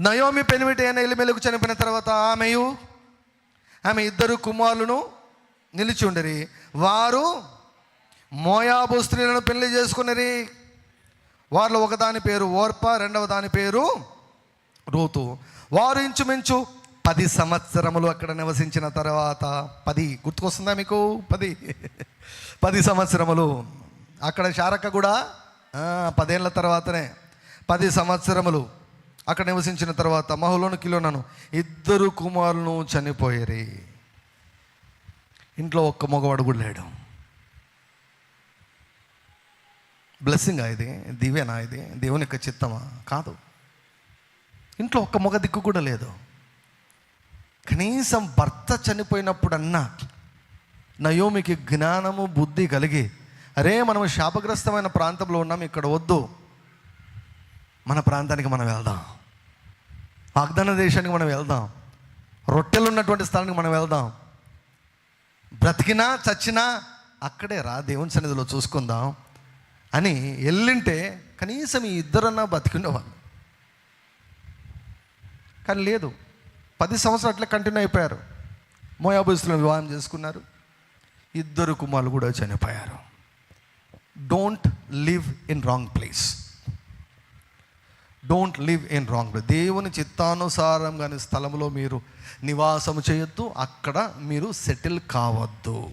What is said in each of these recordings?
Naomi పెనిమిటి అయిన ఎలిమెలకు చనిపోయిన తర్వాత ఆమెయు ఆమె ఇద్దరు కుమారులను నిలిచి ఉండరి వారు మోయాబు స్త్రీలను పెళ్ళి చేసుకున్నది వారిలో ఒకదాని పేరు ఓర్ప రెండవ దాని పేరు రూతు. వారు ఇంచుమించు పది సంవత్సరములు అక్కడ నివసించిన తర్వాత పది గుర్తుకొస్తుందా మీకు? పది. పది సంవత్సరములు. అక్కడ శారక కూడా పదేళ్ళ తర్వాతనే. పది సంవత్సరములు. అక్కడ నివసించిన తర్వాత మహులోను కిలోనను ఇద్దరు కుమారులను చనిపోయారు. ఇంట్లో ఒక్క మగవాడు కూడా లేడు. బ్లెస్సింగ్ ఇది? దివేనా ఇది? దేవుని యొక్క చిత్తమా? కాదు. ఇంట్లో ఒక్క మగ దిక్కు కూడా లేదు. కనీసం భర్త చనిపోయినప్పుడన్నా నయోమికి జ్ఞానము బుద్ధి కలిగి అరే మనం శాపగ్రస్తమైన ప్రాంతంలో ఉన్నాం ఇక్కడ వద్దు. మన ప్రాంతానికి మనం వెళ్దాం. వాగ్దాన దేశానికి మనం వెళ్దాం. రొట్టెలు ఉన్నటువంటి స్థలానికి మనం వెళ్దాం. బ్రతికినా చచ్చినా అక్కడే రా దేవుని సన్నిధిలో చూసుకుందాం అని వెళ్ళింటే కనీసం ఈ ఇద్దరన్నా బతికిండేవాళ్ళు. కానీ లేదు. పది సంవత్సరాలు అట్లా కంటిన్యూ అయిపోయారు. మోయాబుస్తులను వివాహం చేసుకున్నారు. ఇద్దరు కుమారులు కూడా చనిపోయారు. Don't live in wrong place don't live in wrong place దేవుని చిత్తానుసారం కాని స్థలంలో మీరు నివాసము చేయొద్దు అక్కడ మీరు సెటిల్ కావద్దు.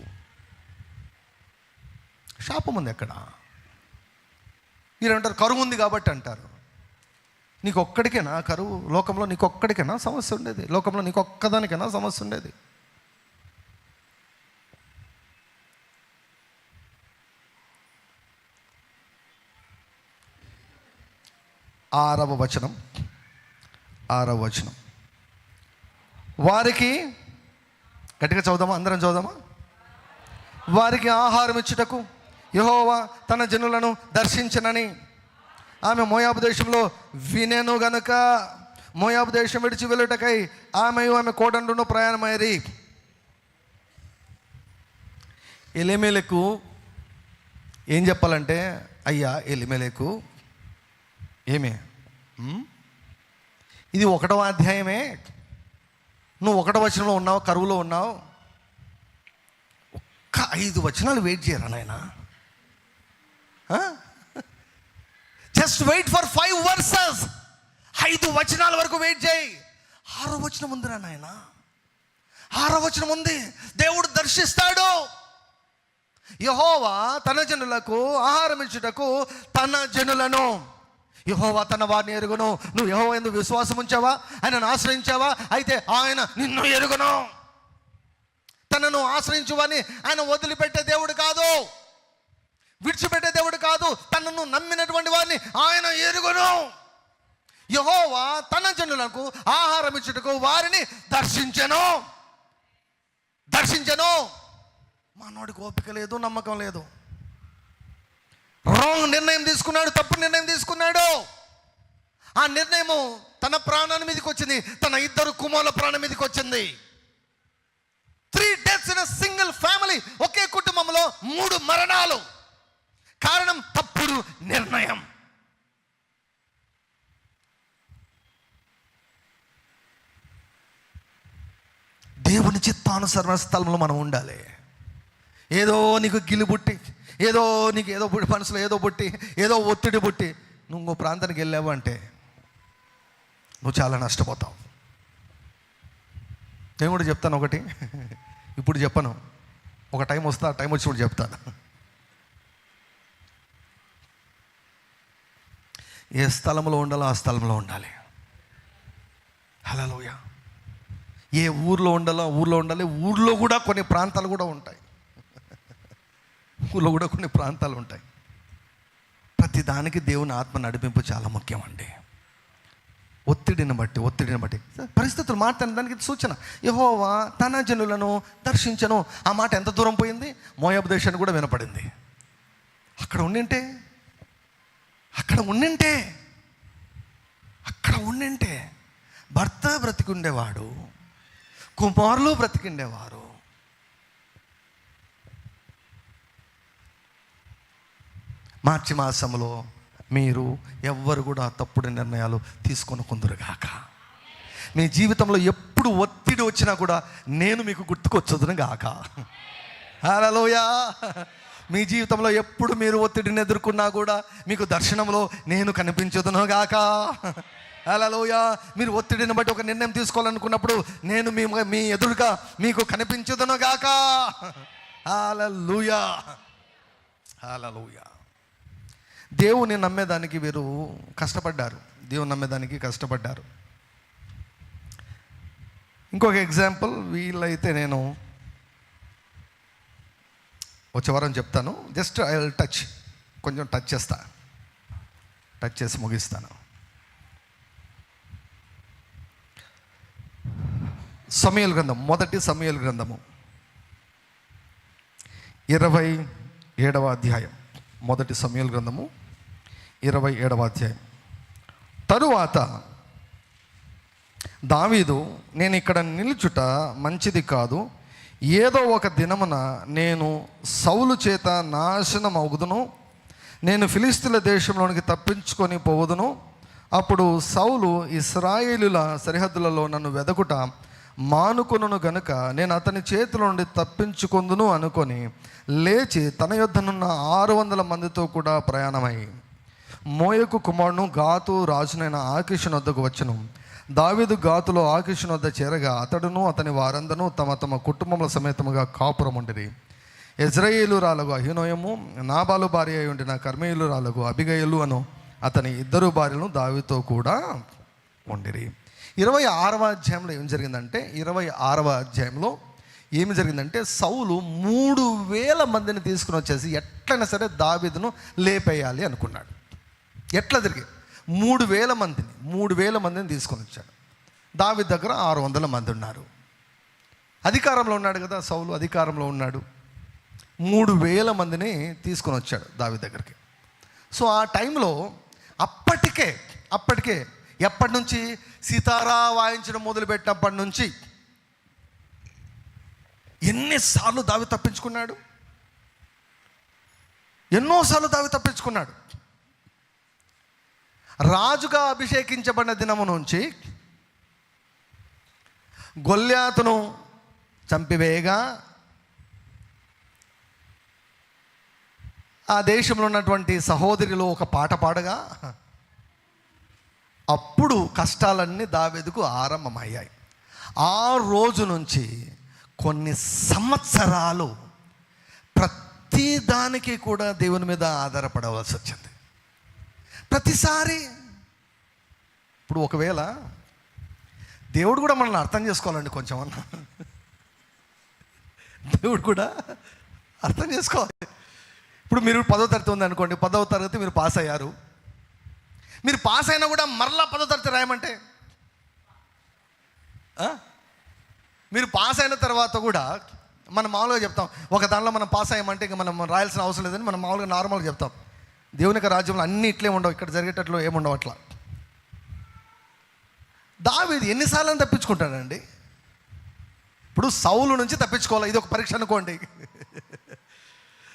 శాపం ఉంది అక్కడ. మీరు అంటారు కరువు ఉంది కాబట్టి అంటారు. నీకు ఒక్కడికేనా కరువు లోకంలో నీకు ఒక్కడికైనా సమస్య ఉండేది. లోకంలో నీకు ఒక్కదానికైనా సమస్య ఉండేది. ఆరవ వచనం. ఆరవ వచనం. వారికి గట్టిగా చదుదామా అందరం చదుదామా వారికి ఆహారం ఇచ్చుటకు యహోవా తన జనులను దర్శించనని ఆమె మోయాబు దేశంలో వినెను గనుక. మోయాబు దేశం విడిచి వెళ్ళుటకై ఆమె ఆమె కోడండును ప్రయాణమైరి ఎలిమేలకు ఏం చెప్పాలంటే అయ్యా ఎలిమేలకు ఏమే? ఇది ఒకటవ అధ్యాయమే. నువ్వు ఒకట వచనంలో ఉన్నావు? కరువులో ఉన్నావు? ఒక్క ఐదు వచనాలు వెయిట్ చేయరా నాయన? Just wait for five verses ఐదు వచనాల వరకు వెయిట్ చేయి. ఆరో వచనం ఉందిరా నాయన. ఆరో వచనం ఉంది. దేవుడు దర్శిస్తాడు. యహోవా తన జనులకు ఆహారం ఇచ్చుటకు తన జనులను. యహోవా తన వారిని ఎరుగును. నువ్వు యహోవా ఎందుకు విశ్వాసం ఉంచావా? ఆయనను ఆశ్రయించావా? అయితే ఆయన నిన్ను ఎరుగును. తనను ఆశ్రయించువని ఆయన వదిలిపెట్టే దేవుడు కాదు. విడిచిపెట్టే దేవుడు కాదు. తనను నమ్మినటువంటి వారిని ఆయన ఎరుగును. యహోవా తన జనులకు ఆహారం ఇచ్చుటకు వారిని దర్శించను. దర్శించను. మానవుడికి ఓపిక లేదు నమ్మకం లేదు. రాంగ్ నిర్ణయం తీసుకున్నాడు తప్పు నిర్ణయం తీసుకున్నాడు. ఆ నిర్ణయము తన ప్రాణాన్ని మీదకి వచ్చింది తన ఇద్దరు కుమారుల ప్రాణం మీదకి వచ్చింది. Three deaths in single family ఒకే కుటుంబంలో మూడు మరణాలు. కారణం తప్పుడు నిర్ణయం. దేవుని చిత్తానుసరణ స్థలంలో మనం ఉండాలి. ఏదో నీకు గిలుబుట్టి ఏదో నీకు ఏదో పుట్టి మనసులో ఏదో పుట్టి ఏదో ఒత్తిడి పుట్టి నువ్వు ఇంకో ప్రాంతానికి వెళ్ళావు అంటే నువ్వు చాలా నష్టపోతావు. నేను కూడా చెప్తాను ఒకటి. ఇప్పుడు చెప్పను. ఒక టైం వస్తా ఆ టైం వచ్చినప్పుడు చెప్తాను. ఏ స్థలంలో ఉండాలో ఆ స్థలంలో ఉండాలి. హలోయ ఏ ఊర్లో ఉండాలో ఆ ఊర్లో ఉండాలి. ఊర్లో కూడా కొన్ని ప్రాంతాలు కూడా ఉంటాయి. ఊళ్ళో కూడా కొన్ని ప్రాంతాలు ఉంటాయి. ప్రతి దానికి దేవుని ఆత్మ నడిపింపు చాలా ముఖ్యం అండి ఒత్తిడిని బట్టి ఒత్తిడిని బట్టి. పరిస్థితులు మాట్లాడిన దానికి సూచన. యహోవా తన జనులను దర్శించను. ఆ మాట ఎంత దూరం పోయింది? మోయాబు దేశానికి కూడా వినపడింది. అక్కడ ఉండింటే అక్కడ ఉండింటే అక్కడ ఉండింటే భర్త బ్రతికుండేవాడు కుమారులు బ్రతికిండేవారు మార్చి మాసంలో మీరు ఎవ్వరు కూడా తప్పుడు నిర్ణయాలు తీసుకొని కొందరుగాక మీ జీవితంలో ఎప్పుడు ఒత్తిడి వచ్చినా కూడా నేను మీకు గుర్తుకొచ్చుదును గాక. హలోయా మీ జీవితంలో ఎప్పుడు మీరు ఒత్తిడిని ఎదుర్కొన్నా కూడా మీకు దర్శనంలో నేను కనిపించుదును గాక. హలోయ మీరు ఒత్తిడిని బట్టి ఒక నిర్ణయం తీసుకోవాలనుకున్నప్పుడు నేను మీ మీ ఎదురుగా మీకు కనిపించుదును గాక. అలలుయా అలలుయా దేవుని నమ్మేదానికి వీరు కష్టపడ్డారు. దేవుని నమ్మేదానికి కష్టపడ్డారు. ఇంకొక ఎగ్జాంపుల్ వీళ్ళైతే నేను వచ్చే వారం చెప్తాను. జస్ట్ ఐ విల్ టచ్ కొంచెం టచ్ చేస్తా. టచ్ చేసి ముగిస్తాను. సమయల్ గ్రంథం. మొదటి సమయల్ గ్రంథము. ఇరవై ఏడవ అధ్యాయం. మొదటి సమయల్ గ్రంథము. ఇరవై ఏడవ అధ్యాయం. తరువాత దావీదు నేను ఇక్కడ నిలుచుట మంచిది కాదు. ఏదో ఒక దినమున నేను సౌలు చేత నాశనం అవుదును. నేను ఫిలిస్తీన్ల దేశంలోనికి తప్పించుకొని పోవదును. అప్పుడు సౌలు ఇస్రాయేలుల సరిహద్దులలో నన్ను వెదకుట మానుకొనును గనుక నేను అతని చేతిలో నుండి తప్పించుకుందును అనుకొని లేచి తన యొద్దనున్న ఆరు వందల మందితో కూడా ప్రయాణమై మోయకు కుమారుడు గాతు రాజునైన ఆకిషుని వద్దకు వచ్చను. దావీదు గాతులో ఆకిషుని వద్ద చేరగా అతడును అతని వారందరూ తమ తమ కుటుంబముల సమేతముగా కాపురం ఉండిరి. ఎజ్రాయేలు రాలగు అహినోయము నాబాలు భార్య అయి ఉండిన కర్మేయులు రాలగు అభిగయులు అను అతని ఇద్దరు భార్యలను దావితో కూడా ఉండిరి. ఇరవై ఆరవ అధ్యాయంలో ఏం జరిగిందంటే ఇరవై ఆరవ అధ్యాయంలో ఏమి జరిగిందంటే సౌలు మూడు వేల మందిని తీసుకుని వచ్చేసి ఎట్లయినా సరే దావీదును లేపేయాలి అనుకున్నాడు. ఎట్లా తిరిగి? మూడు వేల మందిని మూడు వేల మందిని తీసుకొని వచ్చాడు. దావి దగ్గర ఆరు వందల మంది ఉన్నారు. అధికారంలో ఉన్నాడు కదా సౌలు అధికారంలో ఉన్నాడు. మూడు వేల మందిని తీసుకొని వచ్చాడు దావి దగ్గరికి. సో ఆ టైంలో అప్పటికే అప్పటికే ఎప్పటి నుంచి? సీతారా వాయించడం మొదలుపెట్టినప్పటి నుంచి. ఎన్నిసార్లు దావి తప్పించుకున్నాడు? ఎన్నోసార్లు దావి తప్పించుకున్నాడు? రాజుగా అభిషేకించబడిన దినము నుంచి గొల్యాతును చంపివేయగా ఆ దేశంలో ఉన్నటువంటి సహోదరిలో ఒక పాట పాడగా అప్పుడు కష్టాలన్నీ దావేదుకు ఆరంభమయ్యాయి. ఆ రోజు నుంచి కొన్ని సంవత్సరాలు ప్రతి దానికి కూడా దేవుని మీద ఆధారపడవలసి వచ్చింది. ప్రతిసారి. ఇప్పుడు ఒకవేళ దేవుడు కూడా మనల్ని అర్థం చేసుకోవాలండి కొంచెం అన్న. దేవుడు కూడా అర్థం చేసుకోవాలి. ఇప్పుడు మీరు పదో తరగతి ఉంది అనుకోండి పదవ తరగతి మీరు పాస్ అయ్యారు. మీరు పాస్ అయినా కూడా మరలా పదో తరగతి రాయమంటే? మీరు పాస్ అయిన తర్వాత కూడా మనం మామూలుగా చెప్తాం ఒక దానిలో మనం పాస్ అయ్యామంటే ఇంకా మనం రాయాల్సిన అవసరం లేదని మనం మామూలుగా నార్మల్గా చెప్తాం. దేవుని యొక్క రాజ్యంలో అన్ని ఇట్లే ఉండవు. ఇక్కడ జరిగేటట్లు ఏముండవు అట్లా. దావీది ఎన్నిసార్లు తప్పించుకుంటాడండి? ఇప్పుడు సౌలు నుంచి తప్పించుకోవాలి. ఇది ఒక పరీక్ష అనుకోండి.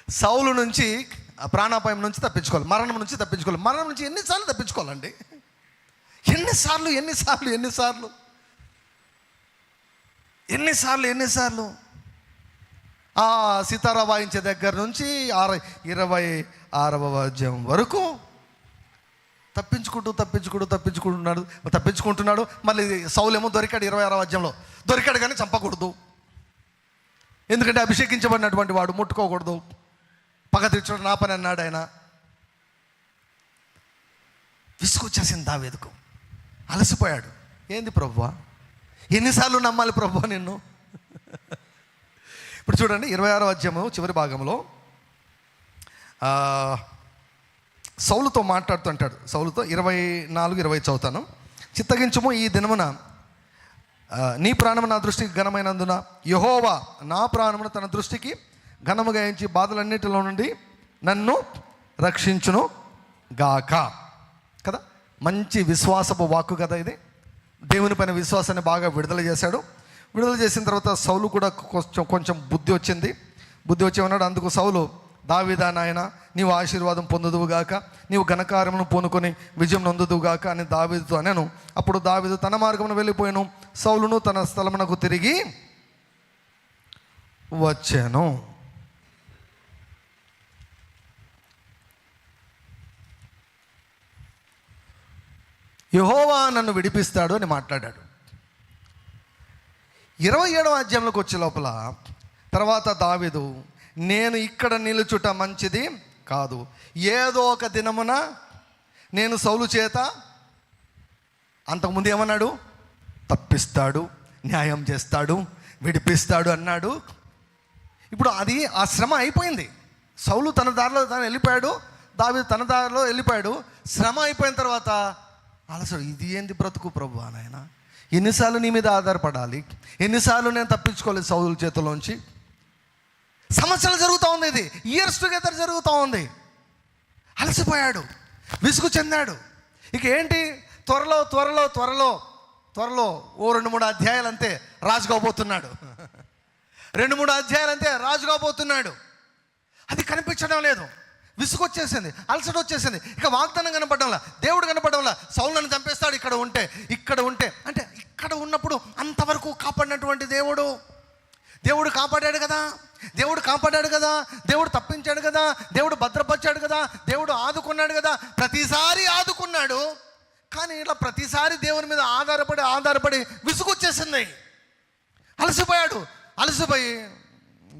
సౌలు నుంచి ఆ ప్రాణాపాయం నుంచి తప్పించుకోవాలి. మరణం నుంచి తప్పించుకోవాలి. మరణం నుంచి ఎన్నిసార్లు తప్పించుకోవాలండి? ఎన్నిసార్లు ఎన్నిసార్లు ఎన్నిసార్లు? ఎన్నిసార్లు ఎన్నిసార్లు? ఆ సితారా వాయించే దగ్గర నుంచి ఆర ఇరవై ఆరవ వాద్యం వరకు తప్పించుకుంటూ తప్పించుకుంటూ తప్పించుకుంటున్నాడు తప్పించుకుంటున్నాడు. మళ్ళీ సౌలేమో దొరికాడు ఇరవై ఆరవ వాద్యంలో దొరికాడు కానీ చంపకూడదు. ఎందుకంటే అభిషేకించబడినటువంటి వాడు ముట్టుకోకూడదు. పగ తీర్చడం నా పని అన్నాడు ఆయన. విసుకొచ్చేసింది దావేదుకు. అలసిపోయాడు. ఏంది ప్రభువా? ఎన్నిసార్లు నమ్మాలి ప్రభువా నిన్ను? ఇప్పుడు చూడండి ఇరవై ఆరో అధ్యాయము చివరి భాగంలో సౌలుతో మాట్లాడుతూ మాట్లాడుతుంటాడు. సౌలుతో ఇరవై నాలుగు ఇరవై చదువుతాను. చిత్తగించుము ఈ దినమున నీ ప్రాణము నా దృష్టికి ఘనమైనందున యహోవా నా ప్రాణమును తన దృష్టికి ఘనముగా ఎంచి బాధలన్నిటిలో నుండి నన్ను రక్షించును గాక. కదా? మంచి విశ్వాసపు వాక్కు కదా ఇది. దేవుని పైన విశ్వాసాన్ని బాగా విడుదల చేశాడు. విడుదల చేసిన తర్వాత సౌలు కూడా కొంచెం కొంచెం బుద్ధి వచ్చింది. బుద్ధి వచ్చి ఉన్నాడు అందుకు సౌలు దావిదా నాయన నీవు ఆశీర్వాదం పొందుదువుగాక నీవు ఘనకార్యమును పూనుకొని విజయం నొందుదువుగాక అని దావిదుతో అనను. అప్పుడు దావిదు తన మార్గమును వెళ్ళిపోయాను. సౌలును తన స్థలమునకు తిరిగి వచ్చాను. యహోవా నన్ను విడిపిస్తాడు అని మాట్లాడాడు. ఇరవై ఏడవ అధ్యాయంలోకి వచ్చే లోపల తర్వాత దావిదు నేను ఇక్కడ నిలుచుట మంచిది కాదు. ఏదో ఒక దినమున నేను సౌలు చేత అంతకుముందు ఏమన్నాడు? తప్పిస్తాడు న్యాయం చేస్తాడు విడిపిస్తాడు అన్నాడు. ఇప్పుడు అది ఆ శ్రమ అయిపోయింది. సౌలు తన దారిలో తను వెళ్ళిపోయాడు దావి తన దారిలో వెళ్ళిపోయాడు. శ్రమ అయిపోయిన తర్వాత అలసడు ఇది ఏంది బ్రతుకు ప్రభు నాయన? ఎన్నిసార్లు నీ మీద ఆధారపడాలి? ఎన్నిసార్లు నేను తప్పించుకోలేదు సౌదుల చేతిలోంచి సంవత్సరాలు జరుగుతూ ఉంది ఇది. ఇయర్స్ టుగెదర్ జరుగుతూ ఉంది. అలసిపోయాడు. విసుగు చెందాడు. ఇక ఏంటి? త్వరలో త్వరలో త్వరలో త్వరలో ఓ రెండు మూడు అధ్యాయాలు అంతే రాజుకోబోతున్నాడు. రెండు మూడు అధ్యాయాలు అంతే రాజుకోబోతున్నాడు. అది కనిపించడం లేదు. విసుగు వచ్చేసింది అలసట వచ్చేసింది ఇక వాగ్దానం కనపడంలా దేవుడు కనపడంలా సౌలను చంపేస్తాడు ఇక్కడ ఉంటే ఇక్కడ ఉంటే. అంటే ఇక్కడ ఉన్నప్పుడు అంతవరకు కాపాడినటువంటి దేవుడు. దేవుడు కాపాడాడు కదా. దేవుడు కాపాడాడు కదా. దేవుడు తప్పించాడు కదా. దేవుడు భద్రపరిచాడు కదా. దేవుడు ఆదుకున్నాడు కదా. ప్రతిసారి ఆదుకున్నాడు. కానీ ఇలా ప్రతిసారి దేవుని మీద ఆధారపడి ఆధారపడి విసుగొచ్చేసింది. అలసిపోయాడు. అలసిపోయి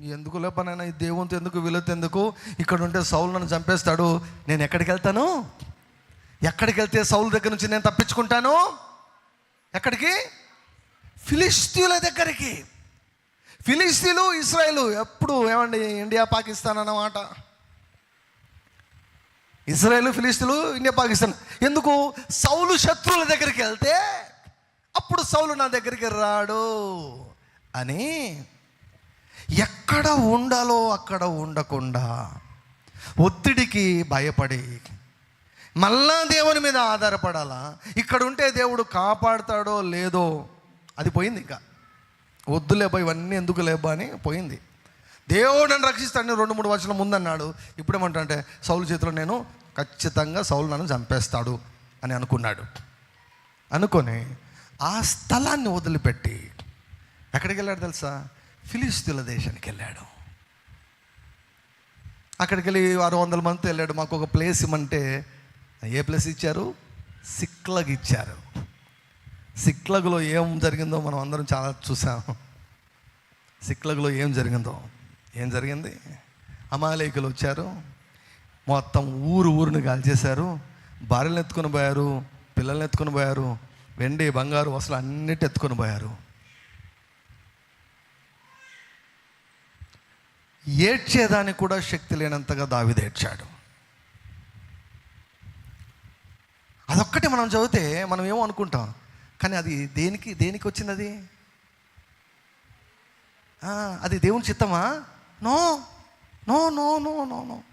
ఎందుకు లేపనైనా ఈ దేవునితో ఎందుకు వీళ్ళతో ఎందుకు? ఇక్కడ ఉంటే సౌలు నన్ను చంపేస్తాడు. నేను ఎక్కడికి వెళ్తాను? ఎక్కడికి వెళ్తే సౌలు దగ్గర నుంచి నేను తప్పించుకుంటాను? ఎక్కడికి? ఫిలిస్తీన్ల దగ్గరికి. ఫిలిస్తీన్లు ఇస్రాయేల్ ఎప్పుడు ఏమండి ఇండియా పాకిస్తాన్ అన్నమాట ఇజ్రాయెల్ ఫిలిస్తీన్లు ఇండియా పాకిస్తాన్. ఎందుకు? సౌలు శత్రువుల దగ్గరికి వెళ్తే అప్పుడు సౌలు నా దగ్గరికి రాడు అని ఎక్కడ ఉండాలో అక్కడ ఉండకుండా ఒత్తిడికి భయపడి మళ్ళా దేవుని మీద ఆధారపడాలా? ఇక్కడ ఉంటే దేవుడు కాపాడుతాడో లేదో అది పోయింది ఇంకా. వద్దులేబా ఇవన్నీ ఎందుకు లేబా అని పోయింది. దేవుడు నన్ను రక్షిస్తాడని రెండు మూడు వర్షాల ముందన్నాడు ఇప్పుడేమంటే సౌలు చేతిలో నేను ఖచ్చితంగా సౌలు నన్ను చంపేస్తాడు అని అనుకున్నాడు. అనుకొని ఆ స్థలాన్ని వదిలిపెట్టి ఎక్కడికి వెళ్ళాడు తెలుసా? ఫిలిస్తీన్ల దేశానికి వెళ్ళాడు. అక్కడికి వెళ్ళి ఆరు వందల మందితో వెళ్ళాడు. మాకు ఒక ప్లేస్ ఇమ్మంటే ఏ ప్లేస్ ఇచ్చారు? సిక్లగ్ ఇచ్చారు. సిక్లగ్లో ఏం జరిగిందో మనం అందరం చాలా చూసాం. సిక్లగ్లో ఏం జరిగిందో? ఏం జరిగింది? అమాలేకులు వచ్చారు. మొత్తం ఊరు ఊరిని కాల్చేశారు. భార్యలను ఎత్తుకొని పోయారు పిల్లల్ని ఎత్తుకొని పోయారు వెండి బంగారు అసలు అన్నిటి ఎత్తుకొని పోయారు. ఏడ్చేదానికి కూడా శక్తి లేనంతగా దావిదేడ్చాడు అదొక్కటి మనం చదివితే మనం ఏమో అనుకుంటాం కానీ అది దేనికి దేనికి వచ్చింది అది? అది దేవుని చిత్తమా? No no no no no no.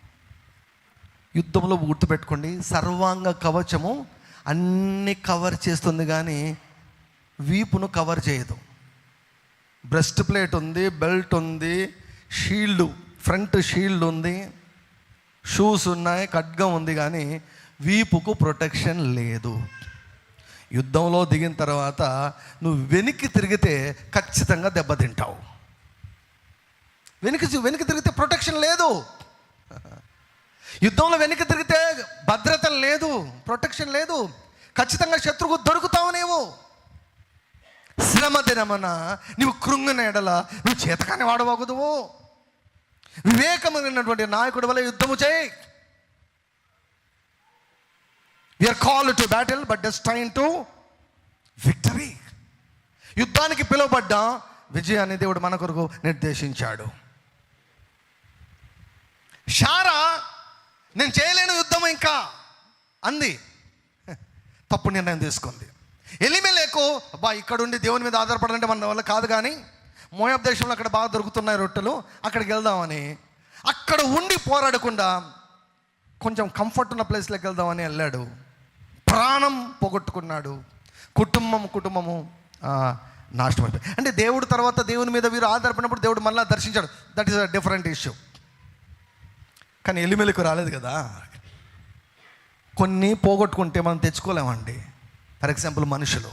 యుద్ధంలో గుర్తుపెట్టుకోండి సర్వాంగ కవచము అన్ని కవర్ చేస్తుంది కానీ వీపును కవర్ చేయదు. బ్రెస్ట్ ప్లేట్ ఉంది బెల్ట్ ఉంది షీల్డ్ ఫ్రంట్ షీల్డ్ ఉంది షూస్ ఉన్నాయి ఖడ్గం ఉంది కానీ వీపుకు ప్రొటెక్షన్ లేదు. యుద్ధంలో దిగిన తర్వాత నువ్వు వెనక్కి తిరిగితే ఖచ్చితంగా దెబ్బతింటావు వెనక్కి వెనక్కి తిరిగితే ప్రొటెక్షన్ లేదు. యుద్ధంలో వెనక్కి తిరిగితే భద్రత లేదు ప్రొటెక్షన్ లేదు. ఖచ్చితంగా శత్రువు దొరుకుతావు నీవు. శ్రమ దినమన నువ్వు కృంగిన ఎడల నువ్వు చేతకాని వాడవగదువు. వివేకమైనటువంటి నాయకుడి వల్ల యుద్ధము చేయి. We are call to battle but destine to victory యుద్ధానికి పిలువబడ్డ విజయాన్ని దేవుడు మన కొరకు నిర్దేశించాడు. షారా నేను చేయలేను యుద్ధం ఇంకా. అంది. తప్పు నిర్ణయం తీసుకుంది. ఎలిమెలేకు అబ్బా ఇక్కడుండి దేవుని మీద ఆధారపడాలంటే మన వల్ల కాదు కానీ మోయాబ్ దేశంలో అక్కడ బాగా దొరుకుతున్నాయి రొట్టెలు అక్కడికి వెళ్దామని. అక్కడ ఉండి పోరాడకుండా కొంచెం కంఫర్ట్ ఉన్న ప్లేస్లోకి వెళ్దామని వెళ్ళాడు. ప్రాణం పోగొట్టుకున్నాడు. కుటుంబం కుటుంబము నాశనం అయిపోయి అంటే దేవుడు తర్వాత దేవుని మీద వీరు ఆధారపడినప్పుడు దేవుడు మళ్ళీ దర్శించాడు. That is a different issue కానీ ఎలిమెలకు రాలేదు కదా. కొన్ని పోగొట్టుకుంటే మనం తెచ్చుకోలేమండి. ఫర్ ఎగ్జాంపుల్ మనుషులు.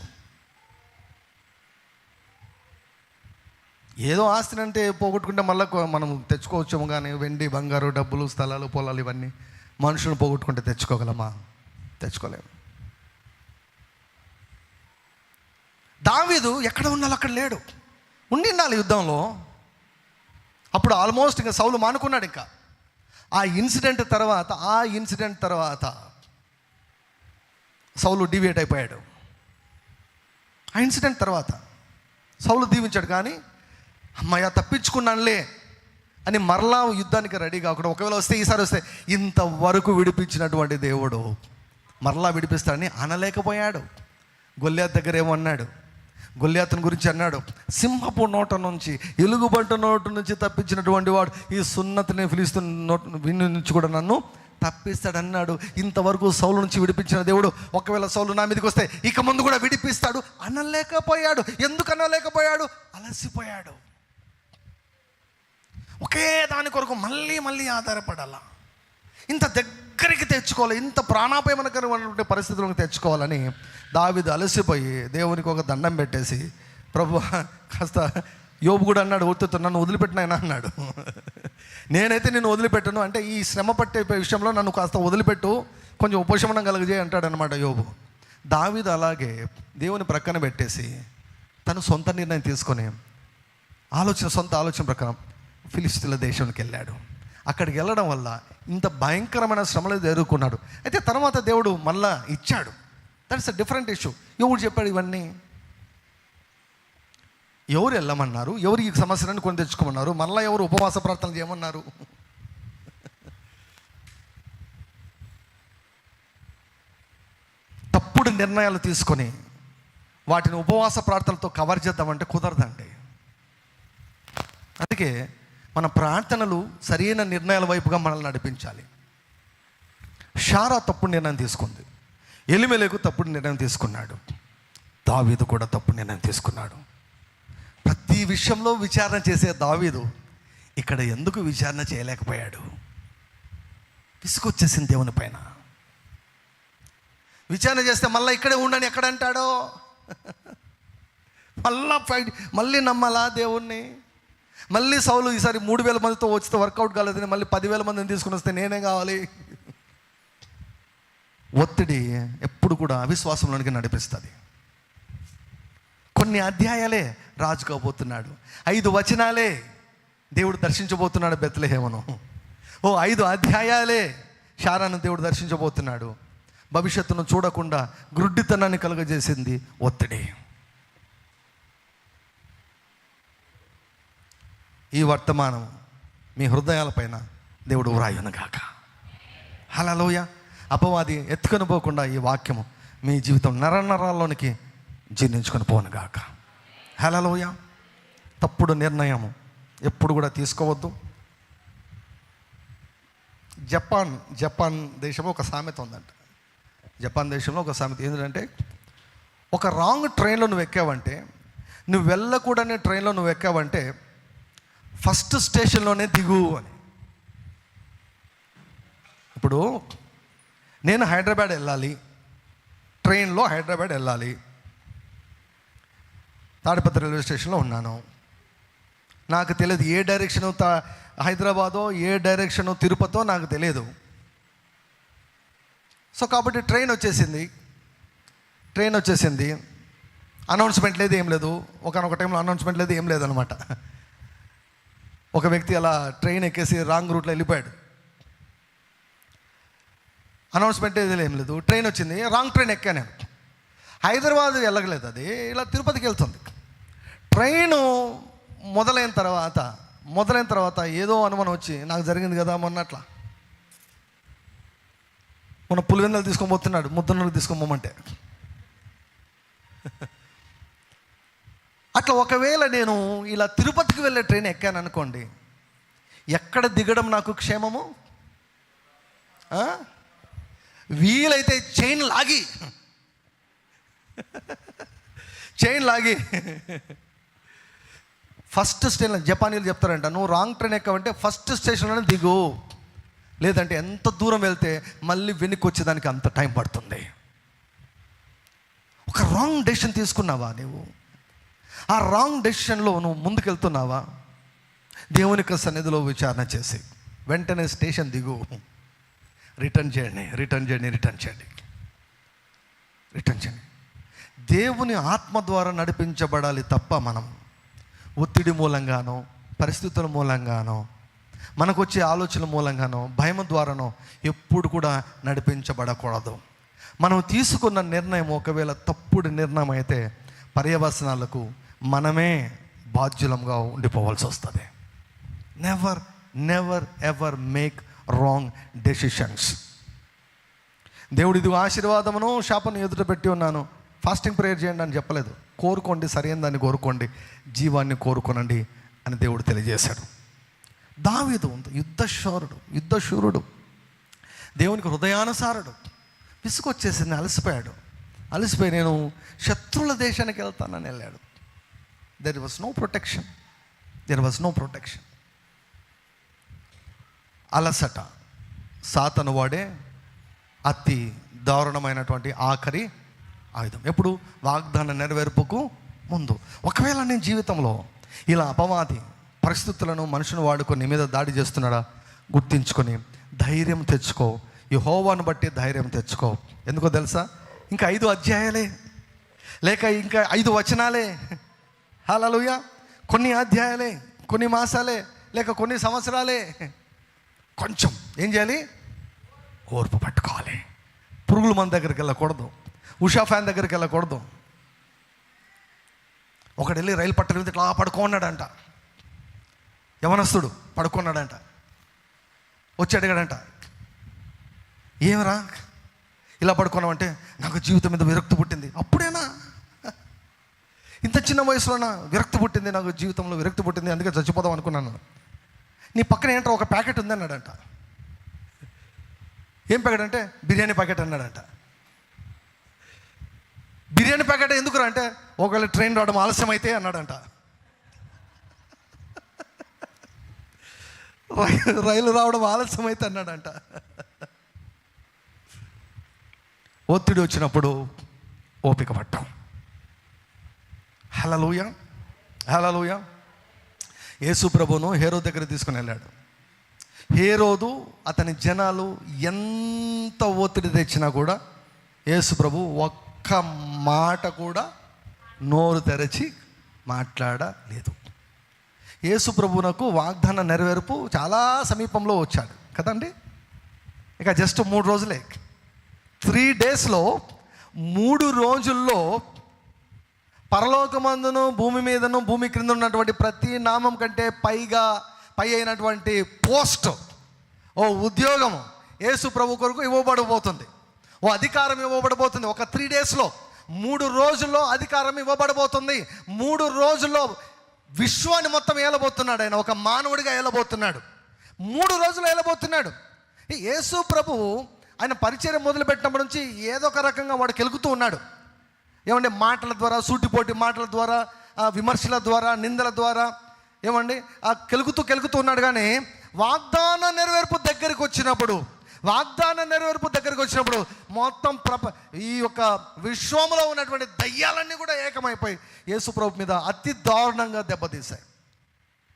ఏదో ఆస్తిని అంటే పోగొట్టుకుంటే మళ్ళీ మనం తెచ్చుకోవచ్చేమో కానీ వెండి బంగారు డబ్బులు స్థలాలు పొలాలు ఇవన్నీ మనుషులను పోగొట్టుకుంటే తెచ్చుకోగలమా? తెచ్చుకోలేము దావీదు ఎక్కడ ఉన్నాలో అక్కడ లేడు. ఉండిండాలి యుద్ధంలో. అప్పుడు ఆల్మోస్ట్ ఇంకా సౌలు మానుకున్నాడు ఇంకా. ఆ ఇన్సిడెంట్ తర్వాత ఆ ఇన్సిడెంట్ తర్వాత సౌలు డివియేట్ అయిపోయాడు. ఆ ఇన్సిడెంట్ తర్వాత సౌలు దీవించాడు కానీ అమ్మయ్య తప్పించుకున్నానులే అని మరలా యుద్ధానికి రెడీ కాకుండా ఒకవేళ వస్తే ఈసారి వస్తే ఇంతవరకు విడిపించినటువంటి దేవుడు మరలా విడిపిస్తాడని అనలేకపోయాడు. గొల్లియాత్ దగ్గర ఏమన్నాడు అన్నాడు. గురించి అన్నాడు. సింహపు నోట నుంచి ఎలుగుబంట నోటు నుంచి తప్పించినటువంటి వాడు ఈ సున్నతిని పిలుస్తున్న నోటు నుంచి కూడా నన్ను తప్పిస్తాడన్నాడు. ఇంతవరకు సౌలు నుంచి విడిపించిన దేవుడు ఒకవేళ సౌలు నా మీదకి వస్తే ఇక ముందు కూడా విడిపిస్తాడు. అనలేకపోయాడు. ఎందుకు అనలేకపోయాడు? అలసిపోయాడు. ఒకే దాని కొరకు మళ్ళీ మళ్ళీ ఆధారపడాలా? ఇంత దగ్గరికి తెచ్చుకోవాలి. ఇంత ప్రాణాపాయమనకరమైనటువంటి పరిస్థితులకు తెచ్చుకోవాలని దావిది అలసిపోయి దేవునికి ఒక దండం పెట్టేసి ప్రభు కాస్త యోబు కూడా అన్నాడు ఒత్తుతో నన్ను వదిలిపెట్టినాయన అన్నాడు. నేనైతే నిన్ను వదిలిపెట్టను. అంటే ఈ శ్రమ పట్టే విషయంలో నన్ను కాస్త వదిలిపెట్టు. కొంచెం ఉపశమనం కలుగజేయి అంటాడనమాట యోబు. దావిది అలాగే దేవుని ప్రక్కన పెట్టేసి తను సొంత నిర్ణయం తీసుకొని ఆలోచన సొంత ఆలోచన ప్రకారం ఫిలిస్తీన్ల దేశానికి వెళ్ళాడు. అక్కడికి వెళ్ళడం వల్ల ఇంత భయంకరమైన శ్రమలు ఎదుర్కొన్నాడు. అయితే తర్వాత దేవుడు మళ్ళా ఇచ్చాడు. దట్స్ అ డిఫరెంట్ ఇష్యూ ఎవరు చెప్పాడు ఇవన్నీ. ఎవరు వెళ్ళమన్నారు? ఎవరు ఈ సమస్యలను కొని తెచ్చుకోమన్నారు? మళ్ళీ ఎవరు ఉపవాస ప్రార్థనలు చేయమన్నారు? తప్పుడు నిర్ణయాలు తీసుకొని వాటిని ఉపవాస ప్రార్థనలతో కవర్ చేద్దామంటే కుదరదండి. అందుకే మన ప్రార్థనలు సరైన నిర్ణయాల వైపుగా మనల్ని నడిపించాలి. షారా తప్పుడు నిర్ణయం తీసుకుంది. ఎలిమెలకు తప్పుడు నిర్ణయం తీసుకున్నాడు. దావీదు కూడా తప్పుడు నిర్ణయం తీసుకున్నాడు. ప్రతి విషయంలో విచారణ చేసే దావీదు ఇక్కడ ఎందుకు విచారణ చేయలేకపోయాడు? విసుకొచ్చేసింది దేవుని పైన. విచారణ చేస్తే మళ్ళీ ఇక్కడే ఉండని ఎక్కడ అంటాడో మళ్ళా ఫైట్ మళ్ళీ నమ్మాలా దేవుణ్ణి? మళ్ళీ సౌలు ఈసారి మూడు వేల మందితో వచ్చితే వర్కౌట్ కాలేదని మళ్ళీ పదివేల మందిని తీసుకుని వస్తే నేనే కావాలి? ఒత్తిడి ఎప్పుడు కూడా అవిశ్వాసంలోనికి నడిపిస్తుంది. కొన్ని అధ్యాయాలే రాజు కాబోతున్నాడు ఐదు వచనాలే దేవుడు దర్శించబోతున్నాడు బెత్లహేమను. ఓ ఐదు అధ్యాయాలే శారాను దేవుడు దర్శించబోతున్నాడు. భవిష్యత్తును చూడకుండా గ్రుడ్డితనాన్ని కలుగజేసింది ఒత్తిడి. ఈ వర్తమానం మీ హృదయాలపైన దేవుడు వ్రాయనుగాక హలలోయ అపవాది ఎత్తుకొని పోకుండా ఈ వాక్యము మీ జీవితం నరనరాల్లోనికి జీర్ణించుకొని పోనుగాక హలోయ తప్పుడు నిర్ణయము ఎప్పుడు కూడా తీసుకోవద్దు. జపాన్ జపాన్ దేశంలో ఒక సామెత ఉందంట. జపాన్ దేశంలో ఒక సామెత ఏంటంటే ఒక రాంగ్ ట్రైన్లో నువ్వు ఎక్కావంటే నువ్వు వెళ్ళకూడని ట్రైన్లో నువ్వు ఎక్కావంటే ఫస్ట్ స్టేషన్లోనే దిగు అని. ఇప్పుడు నేను హైదరాబాద్ వెళ్ళాలి ట్రైన్లో హైదరాబాద్ వెళ్ళాలి తాడిపత్రి రైల్వే స్టేషన్లో ఉన్నాను. నాకు తెలియదు ఏ డైరెక్షన్ తా హైదరాబాదో ఏ డైరెక్షను తిరుపతో నాకు తెలియదు. సో కాబట్టి ట్రైన్ వచ్చేసింది. ట్రైన్ వచ్చేసింది. అనౌన్స్మెంట్ లేదు ఏం లేదు. ఒకనొక టైంలో అనౌన్స్మెంట్ లేదు ఏం లేదనమాట. ఒక వ్యక్తి అలా ట్రైన్ ఎక్కేసి రాంగ్ రూట్లో వెళ్ళిపోయాడు. అనౌన్స్మెంట్ ఏది ఏం లేదు. ట్రైన్ వచ్చింది రాంగ్ ట్రైన్ ఎక్కా నేను. హైదరాబాద్ వెళ్ళగలేదు అది. ఇలా తిరుపతికి వెళ్తుంది. ట్రైను మొదలైన తర్వాత మొదలైన తర్వాత ఏదో అనుమానం వచ్చి నాకు జరిగింది కదా మొన్న అట్లా మన పులివెందలు తీసుకొని పోతున్నాడు ముద్దన్నలు తీసుకొని పోమంటే. అట్లా ఒకవేళ నేను ఇలా తిరుపతికి వెళ్ళే ట్రైన్ ఎక్కాను అనుకోండి ఎక్కడ దిగడం నాకు క్షేమము? వీలైతే చైన్ లాగి. చైన్ లాగి. ఫస్ట్ స్టేషన్ జపానీలు చెప్తారంట. నువ్వు రాంగ్ ట్రైన్ ఎక్కవంటే ఫస్ట్ స్టేషన్లోనే దిగు. లేదంటే ఎంత దూరం వెళ్తే మళ్ళీ వెనక్కి వచ్చేదానికి అంత టైం పడుతుంది. ఒక రాంగ్ డెసిషన్ తీసుకున్నావా నువ్వు ఆ రాంగ్ డెసిషన్లో నువ్వు ముందుకెళ్తున్నావా? దేవుని సన్నిధిలో విచారణ చేసి వెంటనే స్టేషన్ దిగు. రిటర్న్ చేయండి రిటర్న్ చేయండి రిటర్న్ చేయండి. రిటర్న్ చేయండి. దేవుని ఆత్మ ద్వారా నడిపించబడాలి తప్ప మనం ఒత్తిడి మూలంగానో పరిస్థితుల మూలంగానో మనకు వచ్చే ఆలోచన మూలంగానో భయం ద్వారానో ఎప్పుడు కూడా నడిపించబడకూడదు. మనం తీసుకున్న నిర్ణయం ఒకవేళ తప్పుడు నిర్ణయం అయితే పర్యవసనాలకు మనమే బాధ్యులంగా ఉండిపోవాల్సి వస్తుంది. Never never ever make wrong decisions దేవుడు ఇది ఆశీర్వాదమును శాపను ఎదుట పెట్టి ఉన్నాను. ఫాస్టింగ్ ప్రేయర్ చేయండి అని చెప్పలేదు. కోరుకోండి సరైన దాన్ని కోరుకోండి జీవాన్ని కోరుకోనండి అని దేవుడు తెలియజేశాడు. దావీదు యుద్ధశూరుడు యుద్ధశూరుడు. దేవునికి హృదయానుసారుడు. విసుకొచ్చేసింది అలసిపోయాడు. అలసిపోయి నేను శత్రువుల దేశానికి వెళ్తానని వెళ్ళాడు. There was no protection there was no protection అలసట. సాతను వాడే అతి దారుణమైనటువంటి ఆఖరి ఆయుధం. ఎప్పుడు? వాగ్దాన నెరవేర్పుకు ముందు. ఒకవేళ నేను జీవితంలో ఇలా అపవాది పరిస్థితులను మనుషుని వాడుకొని మీద దాడి చేస్తున్నాడా? గుర్తించుకొని ధైర్యం తెచ్చుకో. ఈ హోవాను బట్టి ధైర్యం తెచ్చుకో. ఎందుకో తెలుసా? ఇంకా ఐదు అధ్యాయాలే. లేక ఇంకా ఐదు వచనాలే. హలలుయ కొన్ని అధ్యాయాలే కొన్ని మాసాలే లేక కొన్ని సంవత్సరాలే. కొంచెం ఏం చేయాలి? ఓర్పు పట్టుకోవాలి. పురుగులు మన దగ్గరికి వెళ్ళకూడదు. ఉషా ఫ్యాన్ దగ్గరికి వెళ్ళకూడదు. ఒకడు వెళ్ళి రైలు పట్టణ మీద ఇట్లా పడుకోన్నాడంట. యవనస్తుడు పడుకున్నాడంట. వచ్చి అడిగాడంట ఏమరా? ఇలా పడుకున్నామంటే నాకు జీవితం మీద విరక్తి పుట్టింది. అప్పుడేనా? ఇంత చిన్న వయసులోనా? విరక్తి పుట్టింది నాకు జీవితంలో విరక్తి పుట్టింది అందుకే చచ్చిపోదాం అనుకున్నాను. నీ పక్కన ఏంటో ఒక ప్యాకెట్ ఉంది అన్నాడంట ఏం ప్యాకెట్ అంటే బిర్యానీ ప్యాకెట్ అన్నాడంట. బిర్యానీ ప్యాకెట్ ఎందుకురా అంటే ఒకవేళ ట్రైన్ రావడం ఆలస్యం అయితే అన్నాడంట రైలు రావడం ఆలస్యం అయితే అన్నాడంట. ఒత్తిడి వచ్చినప్పుడు ఓపిక పట్టాం. హలలోయ హలలోయ యేసు ప్రభును హేరో దగ్గర తీసుకుని వెళ్ళాడు. హేరోదు అతని జనాలు ఎంత ఒత్తిడి తెచ్చినా కూడా యేసు ప్రభు ఒక్క మాట కూడా నోరు తెరచి మాట్లాడలేదు. యేసు ప్రభునకు వాగ్దాన నెరవేర్పు చాలా సమీపంలో వచ్చాడు. కదండి? ఇక జస్ట్ మూడు రోజులే. త్రీ డేస్లో మూడు రోజుల్లో పరలోకమందును భూమి మీదను భూమి క్రింద ఉన్నటువంటి ప్రతి నామం కంటే పైగా పై అయినటువంటి పోస్ట్ ఓ ఉద్యోగం యేసు ప్రభు కొరకు ఇవ్వబడబోతుంది. ఓ అధికారం ఇవ్వబడబోతుంది. ఒక త్రీ డేస్లో. మూడు రోజుల్లో అధికారం ఇవ్వబడబోతుంది. మూడు రోజుల్లో విశ్వాన్ని మొత్తం ఏలబోతున్నాడు ఆయన. ఒక మానవుడిగా ఏలబోతున్నాడు. మూడు రోజులు ఏలబోతున్నాడు. యేసు ప్రభు ఆయన పరిచయం మొదలుపెట్టినప్పటి నుంచి ఏదో ఒక రకంగా వాడు కెలుగుతూ ఉన్నాడు. ఏమంటే మాటల ద్వారా సూటిపోటి మాటల ద్వారా ఆ విమర్శల ద్వారా నిందల ద్వారా ఏమండి? ఆ కెలుగుతూ కెలుగుతూ ఉన్నాడు కానీ వాగ్దాన నెరవేర్పు దగ్గరికి వచ్చినప్పుడు వాగ్దాన నెరవేర్పు దగ్గరికి వచ్చినప్పుడు మొత్తం ప్రప ఈ యొక్క విశ్వంలో ఉన్నటువంటి దయ్యాలన్నీ కూడా ఏకమైపోయి యేసుప్రభు మీద అతి దారుణంగా దెబ్బతీశాయి.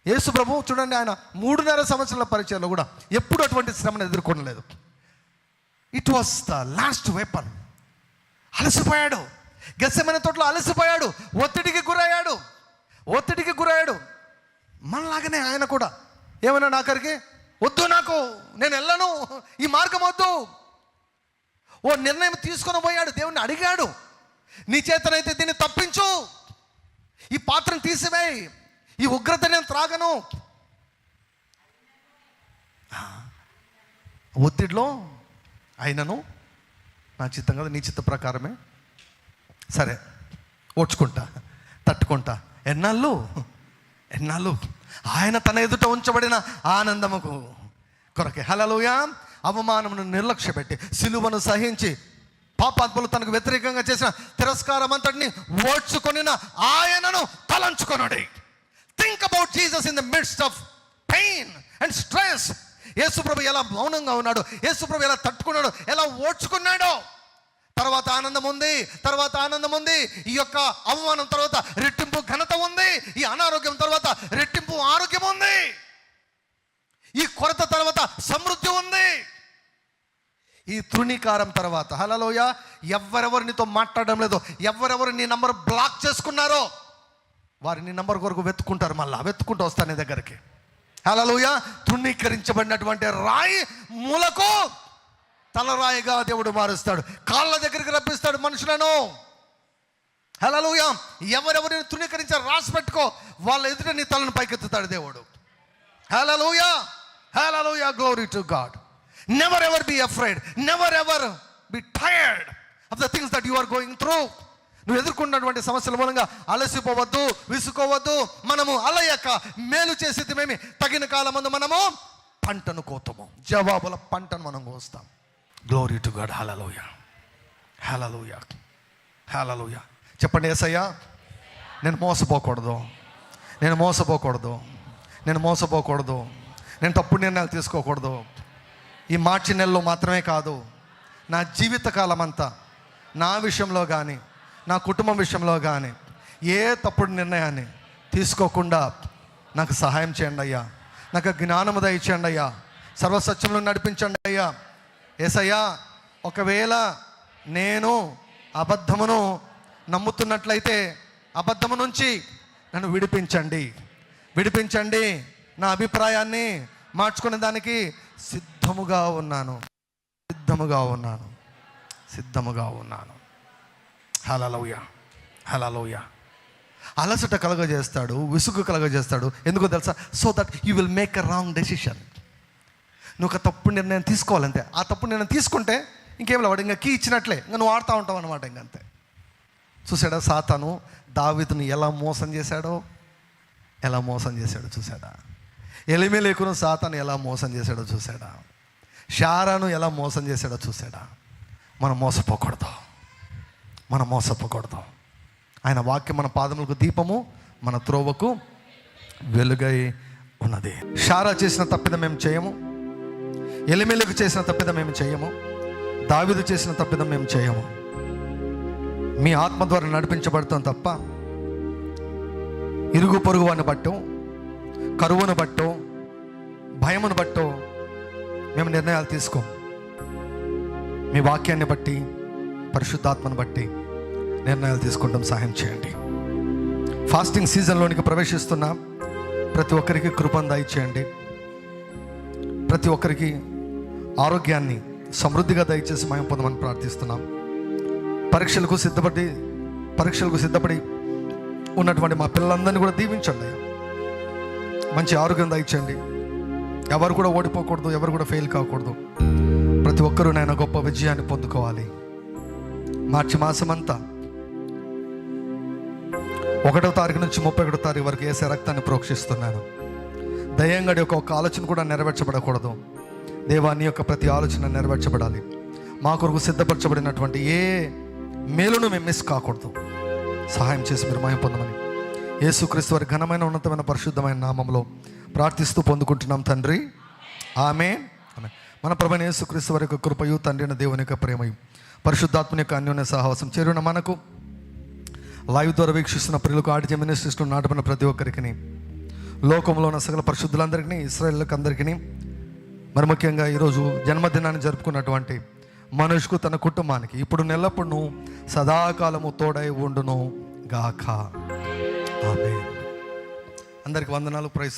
యేసుప్రభు చూడండి ఆయన మూడున్నర సంవత్సరాల పరిచయంలో కూడా ఎప్పుడు అటువంటి శ్రమను ఎదుర్కొనలేదు. It was the last weapon అలసిపోయాడు. గసమైన తోటలో అలసిపోయాడు. ఒత్తిడికి గురయ్యాడు. ఒత్తిడికి గురయ్యాడు. మనలాగనే ఆయన కూడా. ఏమన్నా నాకరికి వద్దు నాకు నేను వెళ్ళను ఈ మార్గం వద్దు. ఓ నిర్ణయం తీసుకొని పోయాడు దేవుణ్ణి అడిగాడు. నీ చేతనైతే దీన్ని తప్పించు. ఈ పాత్రను తీసివేయి. ఈ ఉగ్రత నేను త్రాగను. ఒత్తిడిలో అయినను నా చిత్తం కదా నీ చిత్త ప్రకారమే. సరే ఓడ్చుకుంటా తట్టుకుంటా. ఎన్నాళ్ళు? ఎన్నాళ్ళు? ఆయన తన ఎదుట ఉంచబడిన ఆనందముకు కొరకే. హలలుయా అవమానమును నిర్లక్ష్యపెట్టి సిలువను సహించి పాపాత్మలు తనకు వ్యతిరేకంగా చేసిన తిరస్కారం అంతటిని ఓడ్చుకొనిన ఆయనను తలంచుకొనడి. Think about Jesus in the midst of pain and stress యేసుప్రభు ఎలా మౌనంగా ఉన్నాడు యేసుప్రభు ఎలా తట్టుకున్నాడు ఎలా ఓడ్చుకున్నాడో తర్వాత ఆనందం ఉంది తర్వాత ఆనందం ఉంది. ఈ యొక్క అవమానం తర్వాత రెట్టింపు ఘనత ఉంది. ఈ అనారోగ్యం తర్వాత రెట్టింపు ఆరోగ్యం ఉంది. ఈ కొరత తర్వాత సమృద్ధి ఉంది. ఈ తృణీకారం తర్వాత హలలోయ ఎవరెవరు నీతో మాట్లాడడం లేదు ఎవరెవరు నీ నంబర్ బ్లాక్ చేసుకున్నారో వారి నీ నంబర్ కొరకు వెతుక్కుంటారు మళ్ళా వెతుక్కుంటూ వస్తాను నీ దగ్గరికి. హలలోయ తృణీకరించబడినటువంటి రాయి మూలకు తలరాయిగా దేవుడు మారుస్తాడు. కాళ్ళ దగ్గరికి రప్పిస్తాడు మనుషులను. హలలోయ ఎవరెవరిని తృణీకరించారు రాసి పెట్టుకో వాళ్ళ ఎదుట నీ తలను పైకెత్తుతాడు దేవుడు. Hallelujah hallelujah glory to God never ever be afraid never ever be tired of the things that you are going through నువ్వు ఎదుర్కొన్నటువంటి సమస్యల మూలంగా అలసిపోవద్దు విసుకోవద్దు మనము అలయక మేలు చేసేది మేమి. తగిన కాలం మనము పంటను కోతము. జవాబుల పంటను మనం కోస్తాం. గ్లోరీ టు గాడ్ హలలోయ హలలోయ హలలోయ చెప్పండి ఏసయ్యా. నేను మోసపోకూడదు. నేను మోసపోకూడదు. నేను మోసపోకూడదు. నేను తప్పుడు నిర్ణయాలు తీసుకోకూడదు. ఈ మార్చి నెలలో మాత్రమే కాదు నా జీవితకాలం అంతా నా విషయంలో కానీ నా కుటుంబం విషయంలో కానీ ఏ తప్పుడు నిర్ణయాన్ని తీసుకోకుండా నాకు సహాయం చేయండి అయ్యా. నాకు జ్ఞానము దయచేయండి అయ్యా. సర్వసత్యంలో నడిపించండి అయ్యా. ఏసయ్యా ఒకవేళ నేను అబద్ధమును నమ్ముతున్నట్లయితే అబద్ధము నుంచి నన్ను విడిపించండి. విడిపించండి. నా అభిప్రాయాన్ని మార్చుకునే దానికి సిద్ధముగా ఉన్నాను. సిద్ధముగా ఉన్నాను. సిద్ధముగా ఉన్నాను. హలలోయ హలలోయ అలసట కలగజేస్తాడు విసుగు కలగజేస్తాడు. ఎందుకో తెలుసా? So that you will make a wrong decision నువ్వు ఒక తప్పు నిర్ణయం తీసుకోవాలంతే. ఆ తప్పు నిర్ణయం తీసుకుంటే ఇంకేం లేవాడు ఇంకా కీ ఇచ్చినట్లే. ఇంకా నువ్వు ఆడుతూ ఉంటావు అనమాట ఇంకంతే చూసాడా సాతాను? దావిదుని ఎలా మోసం చేశాడో? ఎలా మోసం చేశాడో చూసాడా? ఎలిమెలేకును సాతాను ఎలా మోసం చేశాడో చూసాడా? షారాను ఎలా మోసం చేశాడో చూసాడా? మనం మోసపోకూడదు. మనం మోసపోకూడదు. ఆయన వాక్యం మన పాదములకు దీపము మన త్రోవకు వెలుగై ఉన్నది. షారా చేసిన తప్పిదం మేము చేయము? ఎలిమెలకు చేసిన తప్పిదం మేము చేయము? దావిదు చేసిన తప్పిదం మేము చేయము? మీ ఆత్మ ద్వారా నడిపించబడతాం తప్ప ఇరుగు పొరుగు వాడిని బట్టో కరువును బట్టో భయమును బట్టో మేము నిర్ణయాలు తీసుకోం మీ వాక్యాన్ని బట్టి పరిశుద్ధాత్మను బట్టి నిర్ణయాలు తీసుకుంటాం సహాయం చేయండి. ఫాస్టింగ్ సీజన్లోనికి ప్రవేశిస్తున్న ప్రతి ఒక్కరికి కృపను దయచేయండి. ప్రతి ఒక్కరికి ఆరోగ్యాన్ని సమృద్ధిగా దయచేసి మేము పొందమని ప్రార్థిస్తున్నాం. పరీక్షలకు సిద్ధపడి పరీక్షలకు సిద్ధపడి ఉన్నటువంటి మా పిల్లలందరినీ కూడా దీవించండి. మంచి ఆరోగ్యం దయచేయండి. ఎవరు కూడా ఓడిపోకూడదు ఎవరు కూడా ఫెయిల్ కాకూడదు. ప్రతి ఒక్కరూ నైనా గొప్ప విజయాన్ని పొందుకోవాలి. మార్చి మాసం అంతా ఒకటో తారీఖు నుంచి ముప్పై ఒకటో తారీఖు వరకు వేసే రక్తాన్ని ప్రోక్షిస్తున్నాను. దయ్యంగడి యొక్క ఒక ఆలోచన కూడా నెరవేర్చబడకూడదు. దేవా నీ యొక్క ప్రతి ఆలోచన నెరవేర్చబడాలి. మా కొరకు సిద్ధపరచబడినటువంటి ఏ మేలును మేము మిస్ కాకూడదు. సహాయం చేసి మీరు మయం పొందమని. యేసుక్రీస్తు వారి ఘనమైన ఉన్నతమైన పరిశుద్ధమైన నామంలో ప్రార్థిస్తూ పొందుకుంటున్నాం తండ్రి. ఆమె ఆమె మన ప్రభైన యేసుక్రీస్తు వారి యొక్క కృపయు తండ్రి అయిన దేవుని యొక్క ప్రేమయు పరిశుద్ధాత్మని యొక్క అన్యోన్య సహవాసం చేరిన మనకు. లైవ్ ద్వారా వీక్షిస్తున్న ప్రియులకు ఆడిజ మినిస్ట్రీస్లో నాటబడిన ప్రతి ఒక్కరికి లోకంలో ఉన్న సకల పరిశుద్ధులందరికీ ఇస్రాయల్కి అందరికీ మరి ముఖ్యంగా ఈరోజు జన్మదినాన్ని జరుపుకున్నటువంటి మనుషుకు తన కుటుంబానికి ఇప్పుడు నెల్లప్పుడు సదాకాలము తోడై ఉండును గాక. ఆమె అందరికి వందనాలు ప్రైస్